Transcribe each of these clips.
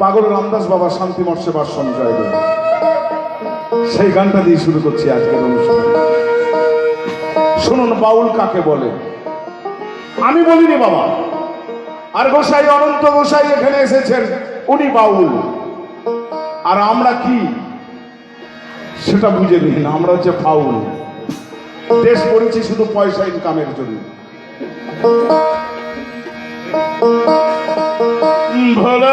পাগল রামদাস বাবা শান্তিমঠ সেবার সঞ্জয় দেব। সেই গানটা দিয়ে শুরু করছি আজকের অনুষ্ঠান। শুনুন বাউল কাকে বলে। আমি বলিনি বাবা, আর গোসাই অনন্ত গোসাই এখানে এসেছেন, উনি বাউল। আর আমরা কি? সেটা বুঝে নিন, আমরা হচ্ছে ফাউল। দেশ করেছি শুধু পয়সা ইনকামের জন্য। ভোলে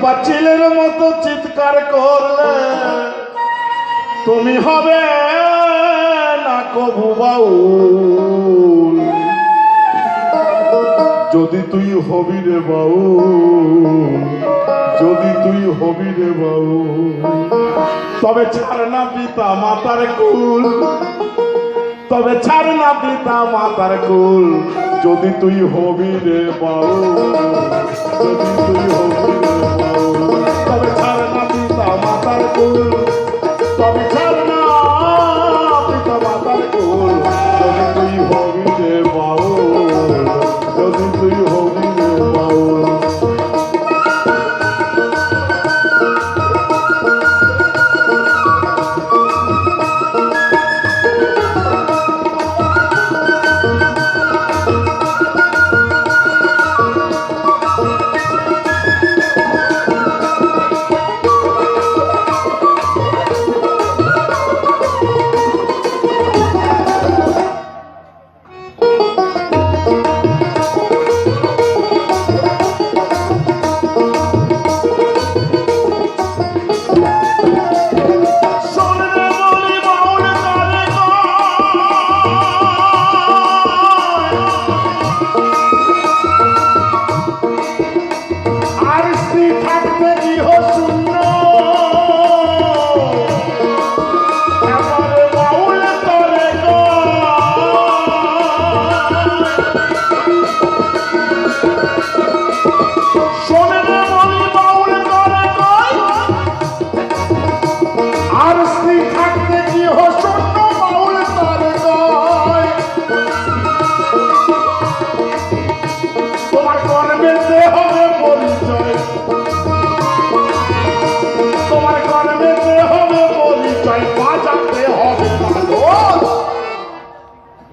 খেপা মতো চিৎকার করলে তুমি হবে না কবু বাউল। যদি তুই হবি রে বাউ যদি তুই হবি রে বাউ তবে ছাড় না পিতা মাতার কুল, তবে ছাড় না পিতা মাতার কুল, যদি তুই হবি রে বাউ যদি তুই হবি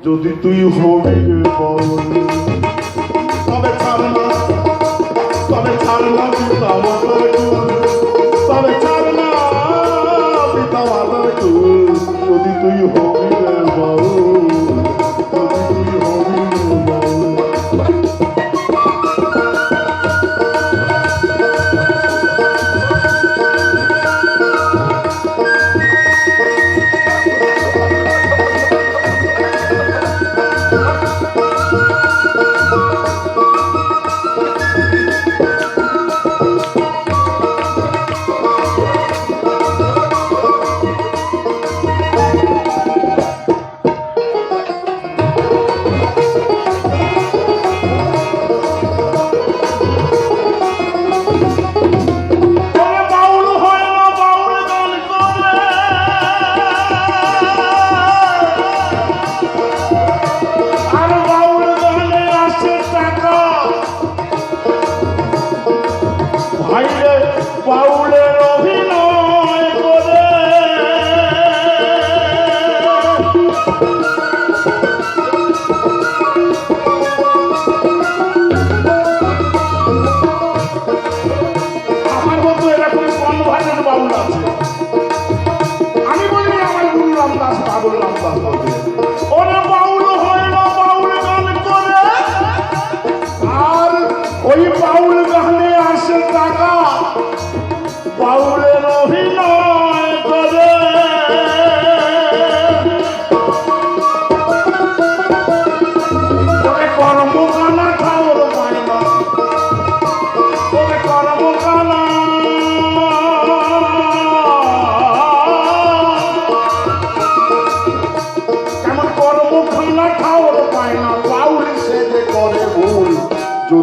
যদি তুই হবি রে বাউল তবে ছাড় না তবে ছাড় না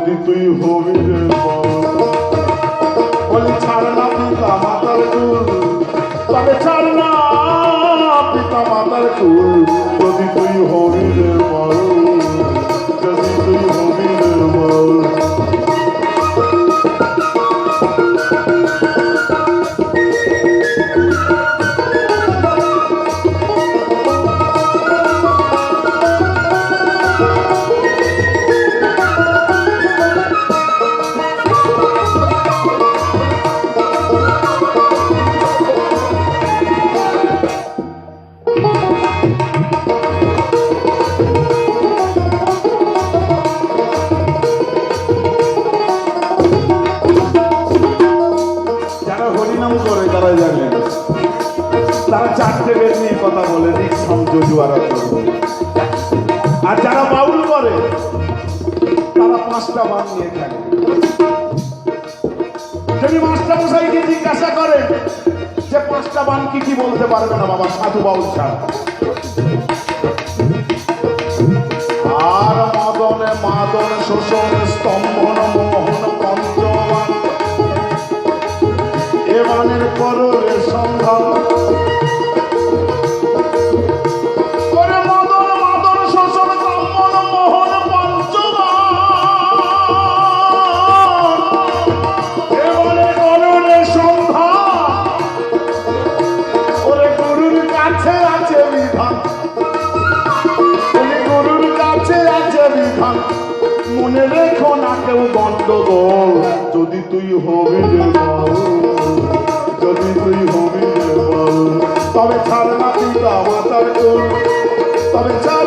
যদি তুই হবি রে বলি ছাড় না পিতা মাতার কুল যদি তুই হবি রে আর যারা বাউল করে, তারা পাঁচটা বান নিয়ে থাকে। যদি মাস্টার মশাইকে জিজ্ঞাসা করেন যে পাঁচটা বান কি কি বলতে পারবে না বাবা, সাধু বাউল ছাড়া। আর মদনে মাদন শোষণ স্তম্ভন মোহন পঞ্চমান এমানের কররে সন্ধান তুই হবি রে যদি তুই হবি রে তবে ছাড় না পিতা মাতার কুল, তবে ছাড়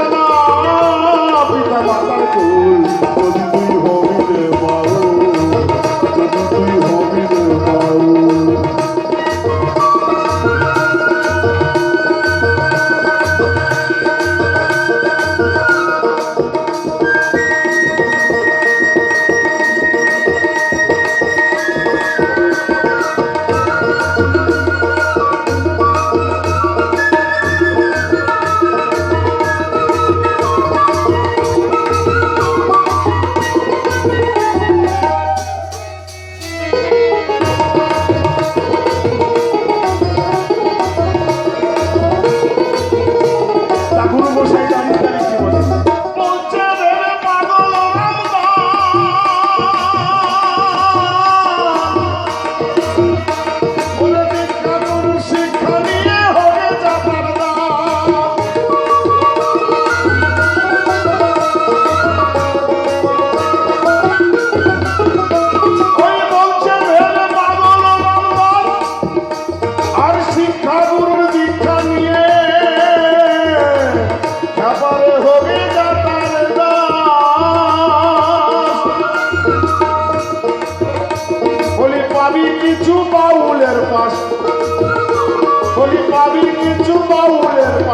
de um baú.